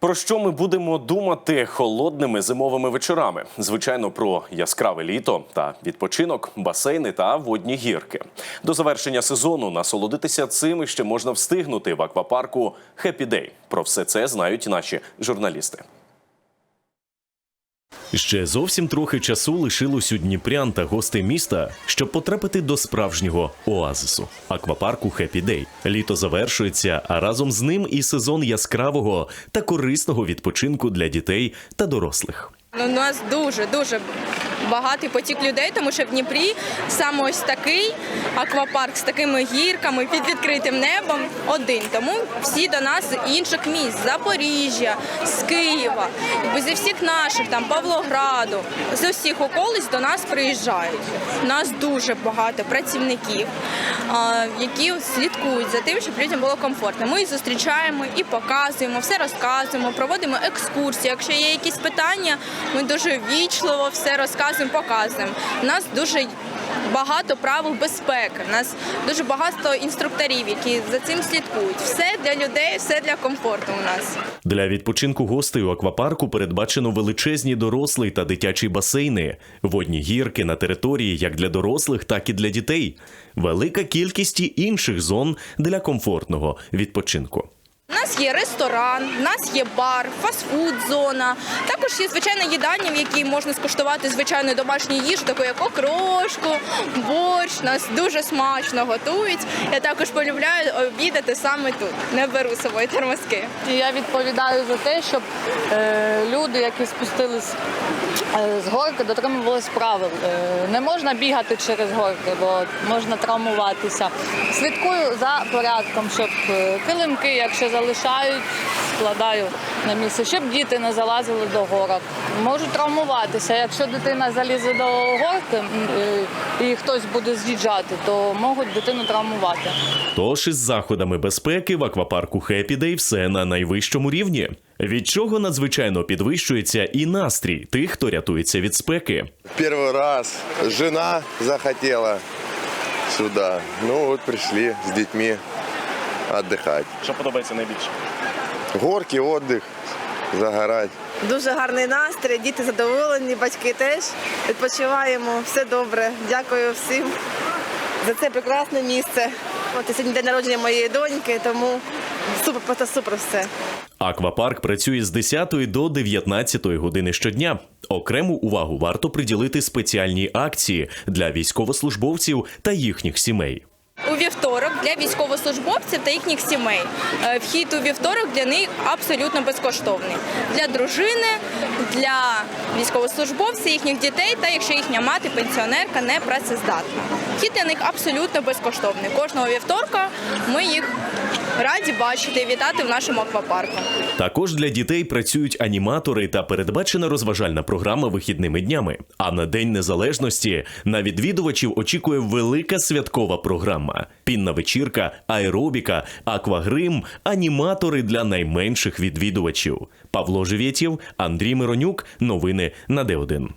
Про що ми будемо думати холодними зимовими вечорами? Звичайно, про яскраве літо та відпочинок, басейни та водні гірки. До завершення сезону насолодитися цим ще можна встигнути в аквапарку Happy Day. Про все це знають наші журналісти. Ще зовсім трохи часу лишилось у Дніпрян та гостей міста, щоб потрапити до справжнього оазису аквапарку Хеппі Дей. Літо завершується, а разом з ним і сезон яскравого та корисного відпочинку для дітей та дорослих. У нас дуже дуже багатий потік людей, тому що в Дніпрі саме ось такий аквапарк з такими гірками під відкритим небом один. Тому всі до нас з інших міст, Запоріжжя, з Києва, зі всіх наших там Павлограду, з усіх околиць до нас приїжджають. У нас дуже багато працівників, які слідкують за тим, щоб людям було комфортно. Ми зустрічаємо і показуємо, все розказуємо, проводимо екскурсії. Якщо є якісь питання, ми дуже вічливо все розказуємо, показуємо. У нас дуже багато правил безпеки. У нас дуже багато інструкторів, які за цим слідкують. Все для людей, все для комфорту. У нас. Для відпочинку гостей у аквапарку передбачено величезні дорослий та дитячі басейни, водні гірки на території як для дорослих, так і для дітей. Велика кількість інших зон для комфортного відпочинку. У нас є ресторан, у нас є бар, фастфуд-зона. Також є звичайна їдальня, в якій можна скуштувати звичайну домашню їжу, таку як окрошку, борщ. Нас дуже смачно готують. Я також полюбляю обідати саме тут. Не беру з собою термоски. Я відповідаю за те, щоб е, люди, які спустились е, з горки, дотримувались правил. Е, не можна бігати через горки, бо можна травмуватися. Слідкую за порядком, щоб е, килимки, якщо залишають, складаю на місце, щоб діти не залазили до горок. Можуть травмуватися. Якщо дитина залізе до горки е, і хтось буде з'їжджати, то можуть дитину травмувати. Тож із заходами безпеки в аквапарку Happy Day все на найвищому рівні. Від чого надзвичайно підвищується і настрій тих, хто рятується від спеки. Первый раз жена захотела сюда. Ну вот пришли с детьми отдыхать. Що подобається найбільше? Горки, отдых, загорать. Дуже гарний настрій, діти задоволені, батьки теж. Відпочиваємо, все добре. Дякую всім за це прекрасне місце. От сьогодні день народження моєї доньки, тому супер, просто супер все. Аквапарк працює з 10 до 19 години щодня. Окрему увагу варто приділити спеціальній акції для військовослужбовців та їхніх сімей. Вівторок для військовослужбовців та їхніх сімей. Е, Вхід у вівторок для них абсолютно безкоштовний. Для дружини, для військовослужбовців, їхніх дітей та якщо їхня мати пенсіонерка не працездатна. Вхід для них абсолютно безкоштовний. Кожного вівторка ми їх раді бачити і вітати в нашому аквапарку. Також для дітей працюють аніматори та передбачена розважальна програма вихідними днями. А на День Незалежності на відвідувачів очікує велика святкова програма: пінна вечірка, аеробіка, аквагрим, аніматори для найменших відвідувачів. Павло Живєтєв, Андрій Миронюк. Новини на Д1.